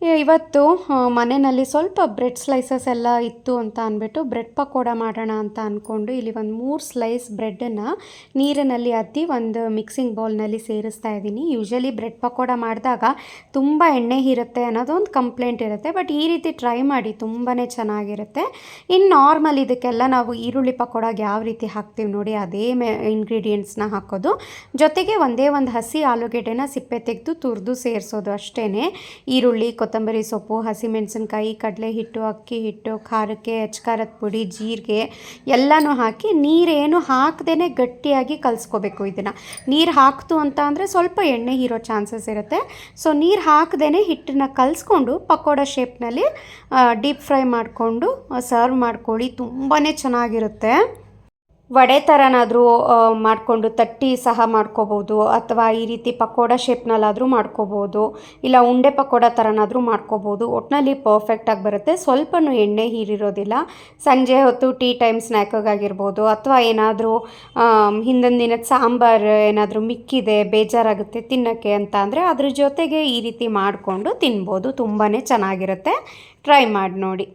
ಇವತ್ತು ಮನೆಯಲ್ಲಿ ಸ್ವಲ್ಪ ಬ್ರೆಡ್ ಸ್ಲೈಸಸ್ ಎಲ್ಲ ಇತ್ತು ಅಂತ ಅಂದ್ಬಿಟ್ಟು ಬ್ರೆಡ್ ಪಕೋಡ ಮಾಡೋಣ ಅಂತ ಅಂದ್ಕೊಂಡು ಇಲ್ಲಿ ಒಂದು ಮೂರು ಸ್ಲೈಸ್ ಬ್ರೆಡ್ಡನ್ನು ನೀರಿನಲ್ಲಿ ಅದ್ದಿ ಒಂದು ಮಿಕ್ಸಿಂಗ್ ಬೌಲ್ನಲ್ಲಿ ಸೇರಿಸ್ತಾ ಇದ್ದೀನಿ. ಯೂಶಲಿ ಬ್ರೆಡ್ ಪಕೋಡ ಮಾಡಿದಾಗ ತುಂಬ ಎಣ್ಣೆ ಇರುತ್ತೆ ಅನ್ನೋದೊಂದು ಕಂಪ್ಲೇಂಟ್ ಇರುತ್ತೆ ಬಟ್ ಈ ರೀತಿ ಟ್ರೈ ಮಾಡಿ ತುಂಬಾ ಚೆನ್ನಾಗಿರುತ್ತೆ. ಇನ್ನು ನಾರ್ಮಲ್ ಇದಕ್ಕೆಲ್ಲ ನಾವು ಈರುಳ್ಳಿ ಪಕೋಡಾಗೆ ಯಾವ ರೀತಿ ಹಾಕ್ತೀವಿ ನೋಡಿ, ಅದೇ ಮೆ ಇಂಗ್ರೀಡಿಯೆಂಟ್ಸ್ನ ಹಾಕೋದು. ಜೊತೆಗೆ ಒಂದೇ ಒಂದು ಹಸಿ ಆಲೂಗೆಡ್ಡೆನ ಸಿಪ್ಪೆ ತೆಗೆದು ತುರಿದು ಸೇರಿಸೋದು ಅಷ್ಟೇ ಈರುಳ್ಳಿ ಕೊತ್ತಂಬರಿ ಸೊಪ್ಪು, ಹಸಿಮೆಣಸಿನ್ಕಾಯಿ ಕಡಲೆ ಹಿಟ್ಟು ಅಕ್ಕಿ ಹಿಟ್ಟು ಖಾರಕ್ಕೆ ಖಾರದ ಪುಡಿ, ಜೀರಿಗೆ ಎಲ್ಲನೂ ಹಾಕಿ ನೀರೇನು ಹಾಕ್ದೇ ಗಟ್ಟಿಯಾಗಿ ಕಲಿಸ್ಕೋಬೇಕು ಇದನ್ನು. ನೀರು ಹಾಕ್ತು ಅಂತ ಅಂದರೆ ಸ್ವಲ್ಪ ಎಣ್ಣೆ ಹೀರೋ ಚಾನ್ಸಸ್ ಇರುತ್ತೆ. ಸೊ ನೀರು ಹಾಕ್ದೇ ಹಿಟ್ಟನ್ನ ಕಲಿಸ್ಕೊಂಡು ಪಕೋಡ ಶೇಪ್ನಲ್ಲಿ ಡೀಪ್ ಫ್ರೈ ಮಾಡಿಕೊಂಡು ಸರ್ವ್ ಮಾಡ್ಕೊಳ್ಳಿ. ತುಂಬಾ ಚೆನ್ನಾಗಿರುತ್ತೆ. ವಡೆ ಥರನಾದರೂ ಮಾಡಿಕೊಂಡು ತಟ್ಟಿ ಸಹ ಮಾಡ್ಕೋಬೋದು, ಅಥವಾ ಈ ರೀತಿ ಪಕೋಡ ಶೇಪ್ನಲ್ಲಾದರೂ ಮಾಡ್ಕೋಬೋದು, ಇಲ್ಲ ಉಂಡೆ ಪಕೋಡ ಥರನಾದರೂ ಮಾಡ್ಕೋಬೋದು ಒಟ್ಟಿನಲ್ಲಿ ಪರ್ಫೆಕ್ಟಾಗಿ ಬರುತ್ತೆ. ಸ್ವಲ್ಪನೂ ಎಣ್ಣೆ ಹೀರಿರೋದಿಲ್ಲ. ಸಂಜೆ ಹೊತ್ತು ಟೀ ಟೈಮ್ ಸ್ನ್ಯಾಕಾಗಿರ್ಬೋದು ಅಥವಾ ಏನಾದರೂ ಹಿಂದಿನ ದಿನದ ಸಾಂಬಾರು ಏನಾದರೂ ಮಿಕ್ಕಿದೆ, ಬೇಜಾರಾಗುತ್ತೆ ತಿನ್ನೋಕ್ಕೆ ಅಂತ ಅಂದರೆ ಅದ್ರ ಜೊತೆಗೆ ಈ ರೀತಿ ಮಾಡಿಕೊಂಡು ತಿನ್ಬೋದು. ತುಂಬಾ ಚೆನ್ನಾಗಿರುತ್ತೆ. ಟ್ರೈ ಮಾಡಿ ನೋಡಿ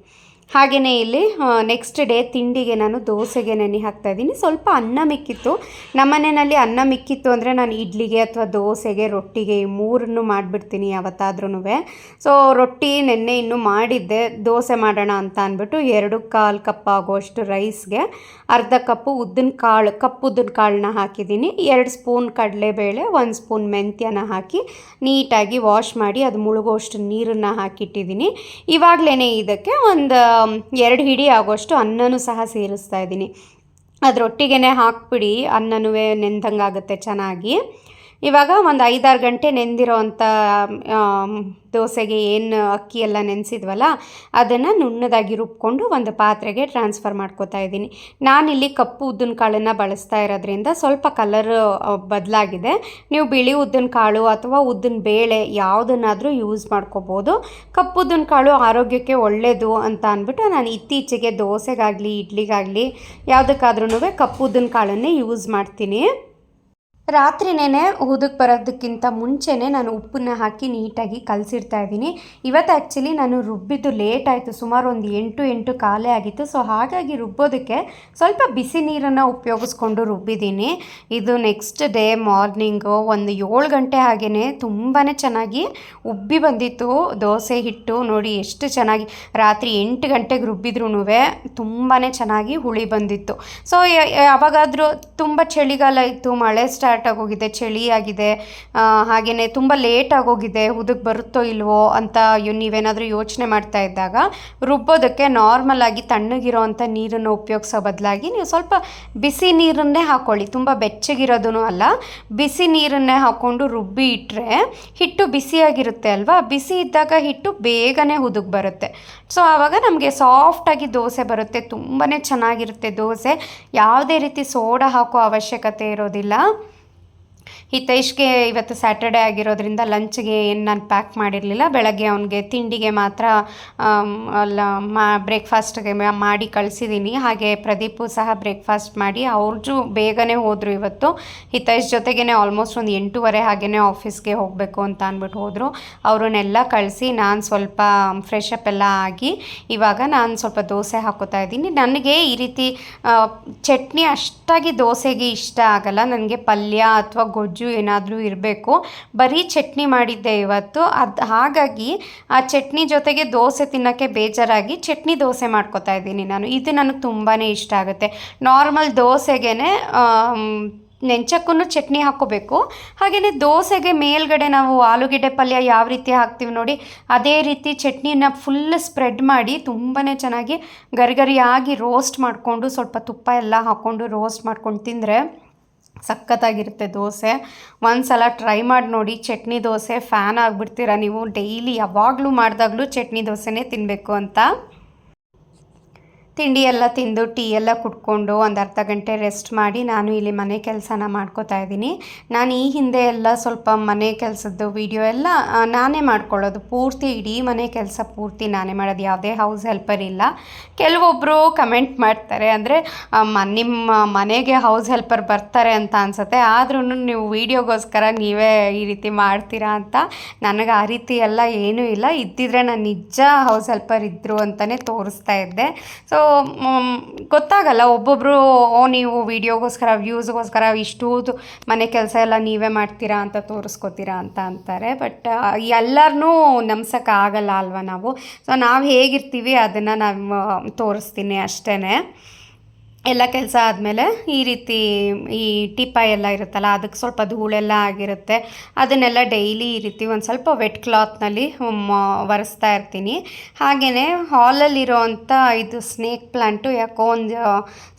ಹಾಗೆಯೇ ಇಲ್ಲಿ ನೆಕ್ಸ್ಟ್ ಡೇ ತಿಂಡಿಗೆ ನಾನು ದೋಸೆಗೆ ನೆನೆ ಹಾಕ್ತಾ ಇದ್ದೀನಿ. ಸ್ವಲ್ಪ ಅನ್ನ ಮಿಕ್ಕಿತ್ತು. ನಮ್ಮನೆಯಲ್ಲಿ ಅನ್ನ ಮಿಕ್ಕಿತ್ತು ಅಂದರೆ ನಾನು ಇಡ್ಲಿಗೆ ಅಥವಾ ದೋಸೆಗೆ, ರೊಟ್ಟಿಗೆ ಈ ಮೂರನ್ನು ಮಾಡಿಬಿಡ್ತೀನಿ ಯಾವತ್ತಾದ್ರೂ ಸೊ ರೊಟ್ಟಿ ನೆನ್ನೆ ಇನ್ನೂ ಮಾಡಿದ್ದೆ. ದೋಸೆ ಮಾಡೋಣ ಅಂತ ಅಂದ್ಬಿಟ್ಟು ಎರಡು ಕಾಲು ಕಪ್ ಆಗುವಷ್ಟು ರೈಸ್ಗೆ ಅರ್ಧ ಕಪ್ಪು ಉದ್ದಿನ ಕಾಳು ಕಪ್ಪು ಉದ್ದಿನ ಕಾಳನ್ನ ಹಾಕಿದ್ದೀನಿ. ಎರಡು ಸ್ಪೂನ್ ಕಡಲೆಬೇಳೆ, ಒಂದು ಸ್ಪೂನ್ ಮೆಂತ್ಯನ ಹಾಕಿ ನೀಟಾಗಿ ವಾಶ್ ಮಾಡಿ ಅದು ಮುಳುಗೋಷ್ಟು ನೀರನ್ನು ಹಾಕಿಟ್ಟಿದ್ದೀನಿ. ಇವಾಗಲೇ ಇದಕ್ಕೆ ಒಂದು ಎರಡು ಹಿಡಿ ಆಗೋಷ್ಟು ಅನ್ನನೂ ಸಹ ಸೇರಿಸ್ತಾ ಇದ್ದೀನಿ. ಅದರೊಟ್ಟಿಗೆ ಹಾಕ್ಬಿಡಿ ಅನ್ನನೂ ನೆಂದಂಗಾಗುತ್ತೆ ಚೆನ್ನಾಗಿ. ಇವಾಗ ಒಂದು ಐದಾರು ಗಂಟೆ ನೆಂದಿರೋ ಅಂಥ ದೋಸೆಗೆ ಏನು ಅಕ್ಕಿ ಎಲ್ಲ ನೆನೆಸಿದ್ವಲ್ಲ, ಅದನ್ನು ನುಣ್ಣದಾಗಿ ರುಬ್ಕೊಂಡು ಒಂದು ಪಾತ್ರೆಗೆ ಟ್ರಾನ್ಸ್ಫರ್ ಮಾಡ್ಕೋತಾ ಇದ್ದೀನಿ. ನಾನಿಲ್ಲಿ ಕಪ್ಪು ಉದ್ದಿನ ಕಾಳನ್ನು ಬಳಸ್ತಾ ಇರೋದ್ರಿಂದ ಸ್ವಲ್ಪ ಕಲರ್ ಬದಲಾಗಿದೆ. ನೀವು ಬಿಳಿ ಉದ್ದಿನ ಕಾಳು ಅಥವಾ ಉದ್ದಿನ ಬೇಳೆ ಯಾವುದನ್ನಾದರೂ ಯೂಸ್ ಮಾಡ್ಕೋಬೋದು. ಕಪ್ಪು ಉದ್ದಿನ ಕಾಳು ಆರೋಗ್ಯಕ್ಕೆ ಒಳ್ಳೆಯದು ಅಂತ ಅಂದ್ಬಿಟ್ಟು ನಾನು ಇತ್ತೀಚೆಗೆ ದೋಸೆಗಾಗಲಿ, ಇಡ್ಲಿಗಾಗಲಿ ಯಾವುದಕ್ಕಾದ್ರೂ ಕಪ್ಪು ಉದ್ದಿನ ಕಾಳನ್ನೇ ಯೂಸ್ ಮಾಡ್ತೀನಿ. ರಾತ್ರಿನೇ ಊದಕ್ಕೆ ಬರೋದಕ್ಕಿಂತ ಮುಂಚೆನೇ ನಾನು ಉಪ್ಪನ್ನ ಹಾಕಿ ನೀಟಾಗಿ ಕಲಸಿಡ್ತಾ ಇದ್ದೀನಿ. ಇವತ್ತು ಆ್ಯಕ್ಚುಲಿ ನಾನು ರುಬ್ಬಿದ್ದು ಲೇಟ್ ಆಯಿತು, ಸುಮಾರು ಒಂದು ಎಂಟು ಎಂಟು ಕಾಲೇ ಆಗಿತ್ತು. ಸೊ ಹಾಗಾಗಿ ರುಬ್ಬೋದಕ್ಕೆ ಸ್ವಲ್ಪ ಬಿಸಿ ನೀರನ್ನು ಉಪಯೋಗಿಸ್ಕೊಂಡು ರುಬ್ಬಿದ್ದೀನಿ. ಇದು ನೆಕ್ಸ್ಟ್ ಡೇ ಮಾರ್ನಿಂಗು ಒಂದು ಏಳು ಗಂಟೆ ಹಾಗೇ ತುಂಬಾ ಚೆನ್ನಾಗಿ ಉಬ್ಬಿ ಬಂದಿತ್ತು. ದೋಸೆ ಹಿಟ್ಟು ನೋಡಿ ಎಷ್ಟು ಚೆನ್ನಾಗಿ ರಾತ್ರಿ ಎಂಟು ಗಂಟೆಗೆ ರುಬ್ಬಿದ್ರೂ ತುಂಬಾ ಚೆನ್ನಾಗಿ ಹುಳಿ ಬಂದಿತ್ತು. ಸೊ ಯಾವಾಗಾದರೂ ತುಂಬ ಚಳಿಗಾಲ ಇತ್ತು, ಮಳೆ ಸ್ಟಾರ್ಟ್ ಆಗೋಗಿದೆ, ಚಳಿ ಆಗಿದೆ ಹಾಗೆಯೇ ತುಂಬ ಲೇಟ್ ಆಗೋಗಿದೆ ಉದಕ್ಕೆ ಬರುತ್ತೋ ಇಲ್ವೋ ಅಂತ ನೀವೇನಾದರೂ ಯೋಚನೆ ಮಾಡ್ತಾ ಇದ್ದಾಗ ರುಬ್ಬೋದಕ್ಕೆ ನಾರ್ಮಲ್ ಆಗಿ ತಣ್ಣಗಿರೋ ಅಂಥ ನೀರನ್ನು ಉಪಯೋಗಿಸೋ ಬದಲಾಗಿ ನೀವು ಸ್ವಲ್ಪ ಬಿಸಿ ನೀರನ್ನೇ ಹಾಕ್ಕೊಳ್ಳಿ ತುಂಬ ಬೆಚ್ಚಗಿರೋದೂ ಅಲ್ಲ, ಬಿಸಿ ನೀರನ್ನೇ ಹಾಕ್ಕೊಂಡು ರುಬ್ಬಿ ಇಟ್ಟರೆ ಹಿಟ್ಟು ಬಿಸಿಯಾಗಿರುತ್ತೆ ಅಲ್ವಾ? ಬಿಸಿ ಇದ್ದಾಗ ಹಿಟ್ಟು ಬೇಗನೆ ಹುದುಗ್ ಬರುತ್ತೆ. ಸೊ ಆವಾಗ ನಮಗೆ ಸಾಫ್ಟಾಗಿ ದೋಸೆ ಬರುತ್ತೆ ತುಂಬಾ ಚೆನ್ನಾಗಿರುತ್ತೆ ದೋಸೆ. ಯಾವುದೇ ರೀತಿ ಸೋಡಾ ಹಾಕೋ ಅವಶ್ಯಕತೆ ಇರೋದಿಲ್ಲ. ಹಿತೈಷ್ಗೆ ಇವತ್ತು ಸ್ಯಾಟರ್ಡೆ ಆಗಿರೋದ್ರಿಂದ ಲಂಚ್ಗೆ ಏನು ನಾನು ಪ್ಯಾಕ್ ಮಾಡಿರಲಿಲ್ಲ. ಬೆಳಗ್ಗೆ ಅವನಿಗೆ ತಿಂಡಿಗೆ ಮಾತ್ರ ಅಲ್ಲ, ಮಾ ಬ್ರೇಕ್ಫಾಸ್ಟ್ಗೆ ಮಾಡಿ ಕಳಿಸಿದ್ದೀನಿ ಹಾಗೆ ಪ್ರದೀಪು ಸಹ ಬ್ರೇಕ್ಫಾಸ್ಟ್ ಮಾಡಿ ಅವ್ರದ್ದು ಬೇಗನೆ ಹೋದರು ಇವತ್ತು. ಹಿತೈಷ್ ಜೊತೆಗೇ ಆಲ್ಮೋಸ್ಟ್ ಒಂದು ಎಂಟೂವರೆ ಹಾಗೆಯೇ ಆಫೀಸ್ಗೆ ಹೋಗಬೇಕು ಅಂತ ಅಂದ್ಬಿಟ್ಟು ಹೋದರು. ಅವರನ್ನೆಲ್ಲ ಕಳಿಸಿ ನಾನು ಸ್ವಲ್ಪ ಫ್ರೆಶ್ ಅಪ್ ಎಲ್ಲ ಆಗಿ, ಇವಾಗ ನಾನು ಸ್ವಲ್ಪ ದೋಸೆ ಹಾಕೋತಾ ಇದ್ದೀನಿ. ನನಗೆ ಈ ರೀತಿ ಚಟ್ನಿ ಅಷ್ಟಾಗಿ ದೋಸೆಗೆ ಇಷ್ಟ ಆಗಲ್ಲ. ನನಗೆ ಪಲ್ಯ ಅಥವಾ ಗೊಜ್ಜು ಏನಾದರೂ ಇರಬೇಕು. ಬರೀ ಚಟ್ನಿ ಮಾಡಿದ್ದೆ ಇವತ್ತು. ಅದು ಹಾಗಾಗಿ ಆ ಚಟ್ನಿ ಜೊತೆಗೆ ದೋಸೆ ತಿನ್ನೋಕ್ಕೆ ಬೇಜಾರಾಗಿ ಚಟ್ನಿ ದೋಸೆ ಮಾಡ್ಕೊತಾ ಇದ್ದೀನಿ ನಾನು. ಇದು ನನಗೆ ತುಂಬಾ ಇಷ್ಟ ಆಗುತ್ತೆ. ನಾರ್ಮಲ್ ದೋಸೆಗೆ ನೆಂಚಕ್ಕೂ ಚಟ್ನಿ ಹಾಕ್ಕೋಬೇಕು. ಹಾಗೆಯೇ ದೋಸೆಗೆ ಮೇಲ್ಗಡೆ ನಾವು ಆಲೂಗೆಡ್ಡೆ ಪಲ್ಯ ಯಾವ ರೀತಿ ಹಾಕ್ತೀವಿ ನೋಡಿ, ಅದೇ ರೀತಿ ಚಟ್ನಿನ ಫುಲ್ ಸ್ಪ್ರೆಡ್ ಮಾಡಿ ತುಂಬಾ ಚೆನ್ನಾಗಿ ಗರಿಗರಿಯಾಗಿ ರೋಸ್ಟ್ ಮಾಡಿಕೊಂಡು ಸ್ವಲ್ಪ ತುಪ್ಪ ಎಲ್ಲ ಹಾಕ್ಕೊಂಡು ರೋಸ್ಟ್ ಮಾಡ್ಕೊಂಡು ತಿಂದರೆ ಸಖತ್ತಾಗಿರುತ್ತೆ ದೋಸೆ. ಒಂದು ಸಲ ಟ್ರೈ ಮಾಡಿ ನೋಡಿ, ಚಟ್ನಿ ದೋಸೆ ಫ್ಯಾನ್ ಆಗಿಬಿಡ್ತೀರ ನೀವು? ಡೈಲಿ ಯಾವಾಗಲೂ ಮಾಡಿದಾಗಲೂ ಚಟ್ನಿ ದೋಸೆನೇ ತಿನ್ನಬೇಕು ಅಂತ. ತಿಂಡಿ ಎಲ್ಲ ತಿಂದು, ಟೀ ಎಲ್ಲ ಕುಟ್ಕೊಂಡು ಒಂದು ಅರ್ಧ ಗಂಟೆ ರೆಸ್ಟ್ ಮಾಡಿ ನಾನು ಇಲ್ಲಿ ಮನೆ ಕೆಲಸನ ಮಾಡ್ಕೋತಾ ಇದ್ದೀನಿ. ನಾನು ಈ ಹಿಂದೆ ಎಲ್ಲ ಸ್ವಲ್ಪ ಮನೆ ಕೆಲಸದ್ದು ವಿಡಿಯೋ ಎಲ್ಲ ನಾನೇ ಮಾಡ್ಕೊಳ್ಳೋದು. ಪೂರ್ತಿ ಇಡೀ ಮನೆ ಕೆಲಸ ಪೂರ್ತಿ ನಾನೇ ಮಾಡೋದು. ಯಾವುದೇ ಹೌಸ್ ಹೆಲ್ಪರ್ ಇಲ್ಲ. ಕೆಲವೊಬ್ಬರು ಕಮೆಂಟ್ ಮಾಡ್ತಾರೆ ಅಂದರೆ ನಿಮ್ಮ ಮನೆಗೆ ಹೌಸ್ ಹೆಲ್ಪರ್ ಬರ್ತಾರೆ ಅಂತ ಅನ್ಸುತ್ತೆ. ಆದ್ರೂ ನೀವು ವೀಡಿಯೋಗೋಸ್ಕರ ನೀವೇ ಈ ರೀತಿ ಮಾಡ್ತೀರಾ ಅಂತ ನನಗೆ ಆ ರೀತಿ ಎಲ್ಲ ಏನೂ ಇಲ್ಲ. ಇದ್ದಿದ್ರೆ ನಾನು ನಿಜ ಹೌಸ್ ಹೆಲ್ಪರ್ ಇದ್ದರು ಅಂತಲೇ ತೋರಿಸ್ತಾ ಇದ್ದೆ. ಸೊ ಗೊತ್ತಾಗಲ್ಲ. ಒಬ್ಬೊಬ್ಬರು ಓ, ನೀವು ವಿಡಿಯೋಗೋಸ್ಕರ, ವ್ಯೂಸ್ಗೋಸ್ಕರ ಇಷ್ಟು ಮನೆ ಕೆಲಸ ಎಲ್ಲ ನೀವೇ ಮಾಡ್ತೀರಾ ಅಂತ ತೋರಿಸ್ಕೋತೀರಾ ಅಂತ ಅಂತಾರೆ. ಬಟ್ ಎಲ್ಲರನ್ನೂ ಆಗಲ್ಲ ಅಲ್ವಾ ನಾವು? ಸೊ, ನಾವು ಹೇಗಿರ್ತೀವಿ ಅದನ್ನು ನಾವು ತೋರಿಸ್ತೀನಿ ಅಷ್ಟೇ ಎಲ್ಲ ಕೆಲಸ ಆದಮೇಲೆ ಈ ರೀತಿ ಈ ಟಿಪ್ಪ ಎಲ್ಲ ಇರುತ್ತಲ್ಲ, ಅದಕ್ಕೆ ಸ್ವಲ್ಪ ಧೂಳೆಲ್ಲ ಆಗಿರುತ್ತೆ. ಅದನ್ನೆಲ್ಲ ಡೈಲಿ ಈ ರೀತಿ ಒಂದು ಸ್ವಲ್ಪ ವೆಟ್ ಕ್ಲಾತ್ನಲ್ಲಿ ಒರೆಸ್ತಾ ಇರ್ತೀನಿ. ಹಾಗೆಯೇ ಹಾಲಲ್ಲಿರೋವಂಥ ಇದು ಸ್ನೇಕ್ ಪ್ಲಾಂಟು ಯಾಕೋ ಒಂದು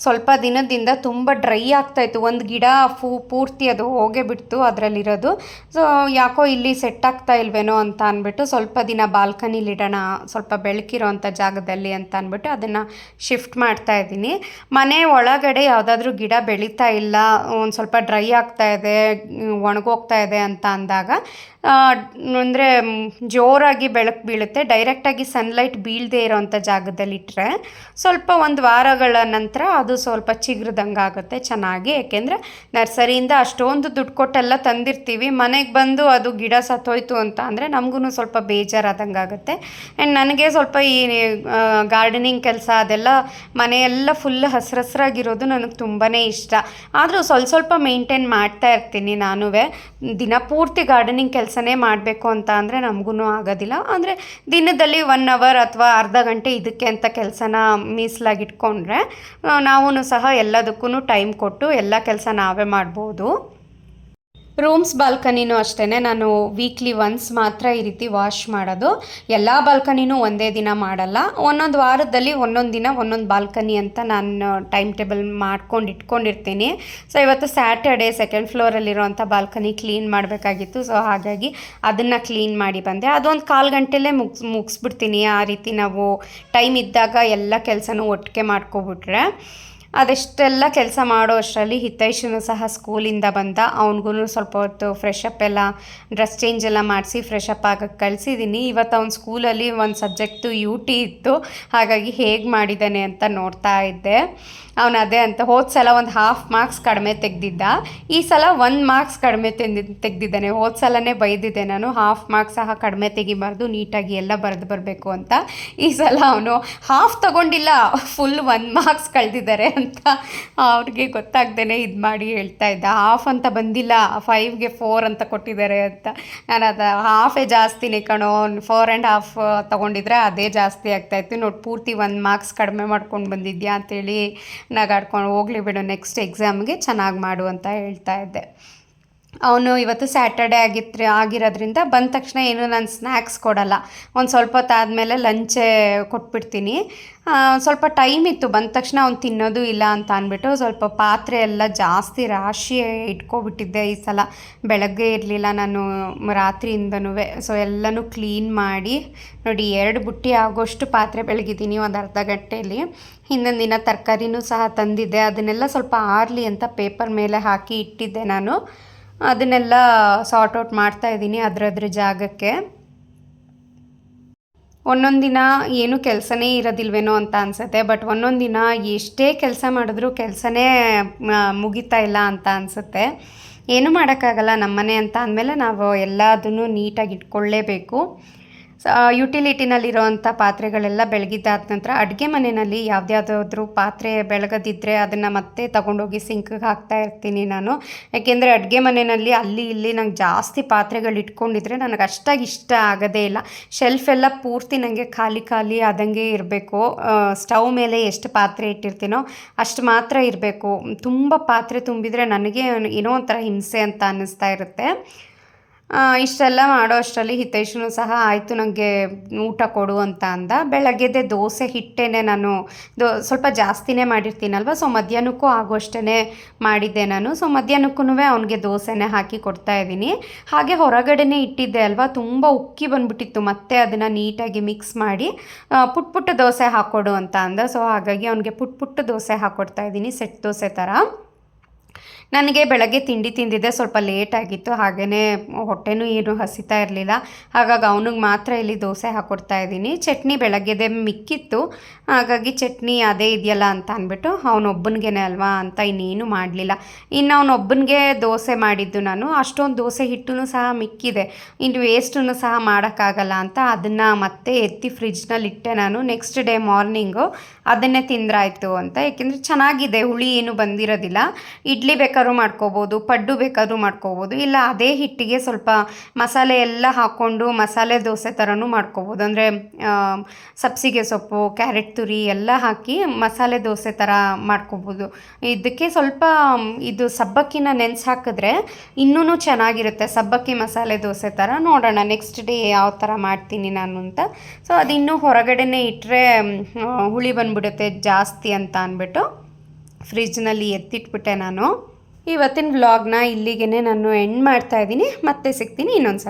ಸ್ವಲ್ಪ ದಿನದಿಂದ ತುಂಬ ಡ್ರೈ ಆಗ್ತಾಯಿತ್ತು ಒಂದು ಗಿಡ ಫೂ, ಪೂರ್ತಿ ಅದು ಹೋಗೇ ಬಿಡ್ತು ಅದರಲ್ಲಿರೋದು. ಸೊ ಯಾಕೋ ಇಲ್ಲಿ ಸೆಟ್ ಆಗ್ತಾ ಇಲ್ವೇನೋ ಅಂತ ಅಂದ್ಬಿಟ್ಟು ಸ್ವಲ್ಪ ದಿನ ಬಾಲ್ಕನಿಲಿ ಇಡೋಣ, ಸ್ವಲ್ಪ ಬೆಳಕಿರೋ ಅಂಥ ಜಾಗದಲ್ಲಿ ಅಂತ ಅಂದ್ಬಿಟ್ಟು ಅದನ್ನು ಶಿಫ್ಟ್ ಮಾಡ್ತಾ ಇದ್ದೀನಿ. ಮನೆ ಒಳಗಡೆ ಯಾವುದಾದ್ರೂ ಗಿಡ ಬೆಳೀತಾ ಇಲ್ಲ, ಒಂದು ಸ್ವಲ್ಪ ಡ್ರೈ ಆಗ್ತಾ ಇದೆ, ಒಣಗೋಗ್ತಾ ಇದೆ ಅಂತ ಅಂದಾಗ ಅಂದರೆ ಜೋರಾಗಿ ಬೆಳಕು ಬೀಳುತ್ತೆ. ಡೈರೆಕ್ಟಾಗಿ ಸನ್ಲೈಟ್ ಬೀಳದೇ ಇರೋವಂಥ ಜಾಗದಲ್ಲಿ ಇಟ್ಟರೆ ಸ್ವಲ್ಪ ಒಂದು ವಾರಗಳ ನಂತರ ಅದು ಸ್ವಲ್ಪ ಚಿಗುರ್ದಂಗೆ ಆಗುತ್ತೆ ಚೆನ್ನಾಗಿ. ಏಕೆಂದರೆ ನರ್ಸರಿಯಿಂದ ಅಷ್ಟೊಂದು ದುಡ್ಡು ಕೊಟ್ಟೆಲ್ಲ ತಂದಿರ್ತೀವಿ. ಮನೆಗೆ ಬಂದು ಅದು ಗಿಡ ಸತ್ತೋಯ್ತು ಅಂತ ಅಂದರೆ ನಮಗೂ ಸ್ವಲ್ಪ ಬೇಜಾರಾದಂಗೆ ಆಗುತ್ತೆ. ಆ್ಯಂಡ್ ನನಗೆ ಸ್ವಲ್ಪ ಈ ಗಾರ್ಡನಿಂಗ್ ಕೆಲಸ ಅದೆಲ್ಲ ಮನೆಯೆಲ್ಲ ಫುಲ್ ಹಸ್ರು ಹಸ್ರಾಗಿರೋದು ನನಗೆ ತುಂಬಾ ಇಷ್ಟ. ಆದರೂ ಸ್ವಲ್ಪ ಸ್ವಲ್ಪ ಮೇಂಟೈನ್ ಮಾಡ್ತಾ ಇರ್ತೀನಿ ನಾನು ದಿನಪೂರ್ತಿ ಗಾರ್ಡನಿಂಗ್ ಕೆಲಸನೇ ಮಾಡಬೇಕು ಅಂತ ಅಂದರೆ ನಮಗೂ ಆಗೋದಿಲ್ಲ. ಅಂದರೆ ದಿನದಲ್ಲಿ ಒನ್ ಅವರ್ ಅಥವಾ ಅರ್ಧ ಗಂಟೆ ಇದಕ್ಕೆ ಅಂತ ಕೆಲಸನ ಮೀಸಲಾಗಿಟ್ಕೊಂಡ್ರೆ ನಾವೂ ಸಹ ಎಲ್ಲದಕ್ಕೂ ಟೈಮ್ ಕೊಟ್ಟು ಎಲ್ಲ ಕೆಲಸ ನಾವೇ ಮಾಡ್ಬೋದು. ರೂಮ್ಸ್ ಬಾಲ್ಕನಿನೂ ಅಷ್ಟೇ ನಾನು ವೀಕ್ಲಿ ಒನ್ಸ್ ಮಾತ್ರ ಈ ರೀತಿ ವಾಶ್ ಮಾಡೋದು. ಎಲ್ಲ ಬಾಲ್ಕನಿನೂ ಒಂದೇ ದಿನ ಮಾಡಲ್ಲ. ಒಂದೊಂದು ವಾರದಲ್ಲಿ ಒಂದೊಂದು ದಿನ ಒಂದೊಂದು ಬಾಲ್ಕನಿ ಅಂತ ನಾನು ಟೈಮ್ ಟೇಬಲ್ ಮಾಡ್ಕೊಂಡು ಇಟ್ಕೊಂಡಿರ್ತೀನಿ. ಸೊ ಇವತ್ತು ಸ್ಯಾಟರ್ಡೇ ಸೆಕೆಂಡ್ ಫ್ಲೋರಲ್ಲಿರುವಂಥ ಬಾಲ್ಕನಿ ಕ್ಲೀನ್ ಮಾಡಬೇಕಾಗಿತ್ತು. ಸೊ ಹಾಗಾಗಿ ಅದನ್ನು ಕ್ಲೀನ್ ಮಾಡಿ ಬಂದೆ. ಅದೊಂದು ಕಾಲು ಗಂಟೆಲೇ ಮುಗ್ಸ್, ಮುಗಿಸ್ಬಿಡ್ತೀನಿ. ಆ ರೀತಿ ನಾವು ಟೈಮ್ ಇದ್ದಾಗ ಎಲ್ಲ ಕೆಲಸನೂ ಒಟ್ಟಿಗೆ ಮಾಡ್ಕೊಬಿಟ್ರೆ. ಅದೆಷ್ಟೆಲ್ಲ ಕೆಲಸ ಮಾಡೋ ಅಷ್ಟರಲ್ಲಿ ಹಿತೈಷನು ಸಹ ಸ್ಕೂಲಿಂದ ಬಂದ. ಅವನಿಗೂ ಸ್ವಲ್ಪ ಹೊತ್ತು ಫ್ರೆಶ್ ಎಲ್ಲ ಡ್ರೆಸ್ ಚೇಂಜ್ ಎಲ್ಲ ಮಾಡಿಸಿ ಫ್ರೆಶ್ ಅಪ್ ಆಗಕ್ಕೆ ಕಳಿಸಿದ್ದೀನಿ ಇವತ್ತು ಅವ್ನ ಸ್ಕೂಲಲ್ಲಿ ಒಂದು ಸಬ್ಜೆಕ್ಟು ಯು ಟಿ ಇತ್ತು. ಹಾಗಾಗಿ ಹೇಗೆ ಮಾಡಿದ್ದಾನೆ ಅಂತ ನೋಡ್ತಾ ಇದ್ದೆ. ಅವನು ಅದೇ ಅಂತ ಹೋದ ಸಲ ಒಂದು ಹಾಫ್ ಮಾರ್ಕ್ಸ್ ಕಡಿಮೆ ತೆಗೆದಿದ್ದ. ಈ ಸಲ ಒಂದು ಮಾರ್ಕ್ಸ್ ಕಡಿಮೆ ತೆಂದಿ, ತೆಗೆದಿದ್ದಾನೆ. ಹೋದ ಸಲನೇ ಬೈದಿದ್ದೆ ನಾನು ಹಾಫ್ ಮಾರ್ಕ್ಸ್ ಸಹ ಕಡಿಮೆ ತೆಗಿಬಾರ್ದು, ನೀಟಾಗಿ ಎಲ್ಲ ಬರೆದು ಬರಬೇಕು ಅಂತ. ಈ ಸಲ ಅವನು ಹಾಫ್ ತಗೊಂಡಿಲ್ಲ ಫುಲ್ ಒನ್ ಮಾರ್ಕ್ಸ್ ಕಳೆದಿದ್ದಾರೆ ಅಂತ ಅವ್ರಿಗೆ ಗೊತ್ತಾಗ್ದೇ ಇದು ಮಾಡಿ ಹೇಳ್ತಾ ಇದ್ದ. ಹಾಫ್ ಅಂತ ಬಂದಿಲ್ಲ ಫೈವ್ಗೆ ಫೋರ್ ಅಂತ ಕೊಟ್ಟಿದ್ದಾರೆ ಅಂತ. ನಾನು ಅದು ಹಾಫೇ ಜಾಸ್ತಿನೇ ಕಣೋ ಫೋರ್ ಆ್ಯಂಡ್ ಹಾಫ್ ತೊಗೊಂಡಿದ್ರೆ ಅದೇ ಜಾಸ್ತಿ ಆಗ್ತಾಯಿತ್ತು ನೋಡಿ ಪೂರ್ತಿ ಒಂದು ಮಾರ್ಕ್ಸ್ ಕಡಿಮೆ ಮಾಡ್ಕೊಂಡು ಬಂದಿದ್ಯಾ ಅಂತೇಳಿ ನಗಾಡ್ಕೊಂಡು, ಹೋಗ್ಲಿ ಬಿಡು ನೆಕ್ಸ್ಟ್ ಎಕ್ಸಾಮ್ಗೆ ಚೆನ್ನಾಗಿ ಮಾಡು ಅಂತ ಹೇಳ್ತಾ ಇದ್ದೆ. ಅವನು ಇವತ್ತು ಸ್ಯಾಟರ್ಡೇ ಆಗಿತ್ತು ಆಗಿರೋದ್ರಿಂದ ಬಂದ ತಕ್ಷಣ ಏನು ನಾನು ಸ್ನ್ಯಾಕ್ಸ್ ಕೊಡಲ್ಲ. ಒಂದು ಸ್ವಲ್ಪ ಹೊತ್ತಾದಮೇಲೆ ಲಂಚೆ ಕೊಟ್ಬಿಡ್ತೀನಿ. ಸ್ವಲ್ಪ ಟೈಮ್ ಇತ್ತು, ಬಂದ ತಕ್ಷಣ ಅವ್ನು ತಿನ್ನೋದು ಇಲ್ಲ ಅಂತ ಅಂದ್ಬಿಟ್ಟು ಸ್ವಲ್ಪ ಪಾತ್ರೆ ಎಲ್ಲ ಜಾಸ್ತಿ ರಾಶಿ ಇಟ್ಕೊಬಿಟ್ಟಿದ್ದೆ ಈ ಸಲ. ಬೆಳಗ್ಗೆ ಇರಲಿಲ್ಲ ನಾನು, ರಾತ್ರಿಯಿಂದನೂ ಸೊ ಎಲ್ಲನೂ ಕ್ಲೀನ್ ಮಾಡಿ, ನೋಡಿ, ಎರಡು ಬುಟ್ಟಿ ಆಗೋಷ್ಟು ಪಾತ್ರೆ ಬೆಳಗಿದ್ದೀನಿ ಒಂದು ಅರ್ಧ ಗಂಟೆಯಲ್ಲಿ ಹಿಂದಿನ ದಿನ ತರಕಾರಿನೂ ಸಹ ತಂದಿದ್ದೆ. ಅದನ್ನೆಲ್ಲ ಸ್ವಲ್ಪ ಆರಲಿ ಅಂತ ಪೇಪರ್ ಮೇಲೆ ಹಾಕಿ ಇಟ್ಟಿದ್ದೆ ನಾನು. ಅದನ್ನೆಲ್ಲ ಸಾರ್ಟ್ ಔಟ್ ಮಾಡ್ತಾ ಇದ್ದೀನಿ ಅದರದ್ರ ಜಾಗಕ್ಕೆ. ಒಂದೊಂದು ದಿನ ಏನು ಕೆಲಸನೇ ಇರೋದಿಲ್ವೇನೋ ಅಂತ ಅನಿಸುತ್ತೆ, ಬಟ್ ಒಂದೊಂದು ದಿನ ಎಷ್ಟೇ ಕೆಲಸ ಮಾಡಿದ್ರೂ ಕೆಲಸನೇ ಮುಗಿತಾ ಇಲ್ಲ ಅಂತ ಅನಿಸುತ್ತೆ. ಏನು ಮಾಡೋಕ್ಕಾಗಲ್ಲ ನಮ್ಮನೆ ಅಂತ ಅಂದಮೇಲೆ ನಾವು ಎಲ್ಲದನ್ನು ನೀಟಾಗಿ ಇಟ್ಕೊಳ್ಳೇಬೇಕು. ಯುಟಿಲಿಟಿನಲ್ಲಿರೋವಂಥ ಪಾತ್ರೆಗಳೆಲ್ಲ ಬೆಳಗಿದ್ದಾದ ನಂತರ ಅಡುಗೆ ಮನೆಯಲ್ಲಿ ಯಾವ್ದ್ಯಾವ್ದಾದ್ರೂ ಪಾತ್ರೆ ಬೆಳಗದಿದ್ದರೆ ಅದನ್ನು ಮತ್ತೆ ತೊಗೊಂಡೋಗಿ ಸಿಂಕ್ಗೆ ಹಾಕ್ತಾ ಇರ್ತೀನಿ ನಾನು. ಯಾಕೆಂದರೆ ಅಡುಗೆ ಮನೆಯಲ್ಲಿ ಅಲ್ಲಿ ಇಲ್ಲಿ ನಂಗೆ ಜಾಸ್ತಿ ಪಾತ್ರೆಗಳು ಇಟ್ಕೊಂಡಿದ್ರೆ ನನಗೆ ಅಷ್ಟಾಗಿ ಇಷ್ಟ ಆಗೋದೇ ಇಲ್ಲ. ಶೆಲ್ಫ್ ಎಲ್ಲ ಪೂರ್ತಿ ನನಗೆ ಖಾಲಿ ಖಾಲಿ ಆದಂಗೆ ಇರಬೇಕು. ಸ್ಟವ್ ಮೇಲೆ ಎಷ್ಟು ಪಾತ್ರೆ ಇಟ್ಟಿರ್ತೀನೋ ಅಷ್ಟು ಮಾತ್ರ ಇರಬೇಕು. ತುಂಬ ಪಾತ್ರೆ ತುಂಬಿದರೆ ನನಗೆ ಏನೋ ಒಂಥರ ಹಿಂಸೆ ಅಂತ ಅನ್ನಿಸ್ತಾ ಇರುತ್ತೆ. ಇಷ್ಟೆಲ್ಲ ಮಾಡೋ ಅಷ್ಟರಲ್ಲಿ ಹಿತೈಷನು ಸಹ ಆಯಿತು ನನಗೆ ಊಟ ಕೊಡು ಅಂತ ಅಂದ. ಬೆಳಗ್ಗೆದೆ ದೋಸೆ ಹಿಟ್ಟೇ ನಾನು ದೋ, ಸ್ವಲ್ಪ ಜಾಸ್ತಿನೇ ಮಾಡಿರ್ತೀನಲ್ವ, ಸೊ ಮಧ್ಯಾಹ್ನಕ್ಕೂ ಆಗೋಷ್ಟೇ ಮಾಡಿದ್ದೆ ನಾನು. ಸೊ ಮಧ್ಯಾಹ್ನಕ್ಕೂ ಅವನಿಗೆ ದೋಸೆನೇ ಹಾಕಿ ಕೊಡ್ತಾ ಇದ್ದೀನಿ. ಹಾಗೆ ಹೊರಗಡೆನೇ ಇಟ್ಟಿದ್ದೆ ಅಲ್ವಾ, ತುಂಬ ಉಕ್ಕಿ ಬಂದ್ಬಿಟ್ಟಿತ್ತು, ಮತ್ತೆ ಅದನ್ನು ನೀಟಾಗಿ ಮಿಕ್ಸ್ ಮಾಡಿ ಪುಟ್ ಪುಟ್ಟ ದೋಸೆ ಹಾಕ್ಕೊಡು ಅಂತ ಅಂದ. ಸೊ ಹಾಗಾಗಿ ಅವನಿಗೆ ಪುಟ್ ಪುಟ್ಟ ದೋಸೆ ಹಾಕ್ಕೊಡ್ತಾ ಇದ್ದೀನಿ, ಸೆಟ್ ದೋಸೆ ಥರ. ನನಗೆ ಬೆಳಗ್ಗೆ ತಿಂಡಿ ತಿಂದಿದ್ದೆ, ಸ್ವಲ್ಪ ಲೇಟ್ ಆಗಿತ್ತು ಹಾಗೆಯೇ ಹೊಟ್ಟೆನೂ ಏನು ಹಸಿತಾ ಇರಲಿಲ್ಲ. ಹಾಗಾಗಿ ಅವನಿಗೆ ಮಾತ್ರ ಇಲ್ಲಿ ದೋಸೆ ಹಾಕ್ಕೊಡ್ತಾ ಇದ್ದೀನಿ. ಚಟ್ನಿ ಬೆಳಗ್ಗೆದೆ ಮಿಕ್ಕಿತ್ತು. ಹಾಗಾಗಿ ಚಟ್ನಿ ಅದೇ ಇದೆಯಲ್ಲ ಅಂತ ಅಂದ್ಬಿಟ್ಟು ಅವನೊಬ್ಬನಿಗೇನೆ ಅಲ್ವಾ ಅಂತ ಇನ್ನೇನು ಮಾಡಲಿಲ್ಲ. ಇನ್ನು ಅವನೊಬ್ಬನಿಗೆ ದೋಸೆ ಮಾಡಿದ್ದು ನಾನು. ಅಷ್ಟೊಂದು ದೋಸೆ ಹಿಟ್ಟು ಸಹ ಮಿಕ್ಕಿದೆ. ಇನ್ನು ವೇಸ್ಟನ್ನು ಸಹ ಮಾಡೋಕ್ಕಾಗಲ್ಲ ಅಂತ ಅದನ್ನು ಮತ್ತೆ ಎತ್ತಿ ಫ್ರಿಜ್ನಲ್ಲಿ ಇಟ್ಟೆ ನಾನು. ನೆಕ್ಸ್ಟ್ ಡೇ ಮಾರ್ನಿಂಗು ಅದನ್ನೇ ತಿಂದ್ರಾಯಿತು ಅಂತ. ಏಕೆಂದರೆ ಚೆನ್ನಾಗಿದೆ, ಹುಳಿ ಏನು ಬಂದಿರೋದಿಲ್ಲ. ಇಡ್ಲಿ ಬೇಕಾದ್ರೂ ಮಾಡ್ಕೋಬೋದು, ಪಡ್ಡು ಬೇಕಾದ್ರೂ ಮಾಡ್ಕೋಬೋದು, ಇಲ್ಲ ಅದೇ ಹಿಟ್ಟಿಗೆ ಸ್ವಲ್ಪ ಮಸಾಲೆ ಎಲ್ಲ ಹಾಕ್ಕೊಂಡು ಮಸಾಲೆ ದೋಸೆ ಥರನೂ ಮಾಡ್ಕೋಬೋದು. ಅಂದರೆ ಸಬ್ಸಿಗೆ ಸೊಪ್ಪು, ಕ್ಯಾರೆಟ್ ತುರಿ ಎಲ್ಲ ಹಾಕಿ ಮಸಾಲೆ ದೋಸೆ ಥರ ಮಾಡ್ಕೋಬೋದು. ಇದಕ್ಕೆ ಸ್ವಲ್ಪ, ಇದು ಸಬ್ಬಕ್ಕಿನ ನೆನೆಸಿ ಹಾಕಿದ್ರೆ ಇನ್ನೂ ಚೆನ್ನಾಗಿರುತ್ತೆ ಸಬ್ಬಕ್ಕಿ ಮಸಾಲೆ ದೋಸೆ ಥರ ನೋಡೋಣ ನೆಕ್ಸ್ಟ್ ಡೇ ಯಾವ ಥರ ಮಾಡ್ತೀನಿ ನಾನು ಅಂತ. ಸೊ ಅದು ಇನ್ನೂ ಹೊರಗಡೆನೇ ಇಟ್ಟರೆ ಹುಳಿ ಬಂದ್ಬಿಡುತ್ತೆ ಜಾಸ್ತಿ ಅಂತ ಅಂದ್ಬಿಟ್ಟು ಫ್ರಿಜ್ನಲ್ಲಿ ಎತ್ತಿಟ್ಬಿಟ್ಟೆ ನಾನು. ಇವತ್ತಿನ ವ್ಲಾಗ್ನ ಇಲ್ಲಿಗೆ ನಾನು ಎಂಡ್ ಮಾಡ್ತಾ ಇದ್ದೀನಿ. ಮತ್ತೆ ಸಿಗ್ತೀನಿ ಇನ್ನೊಂದು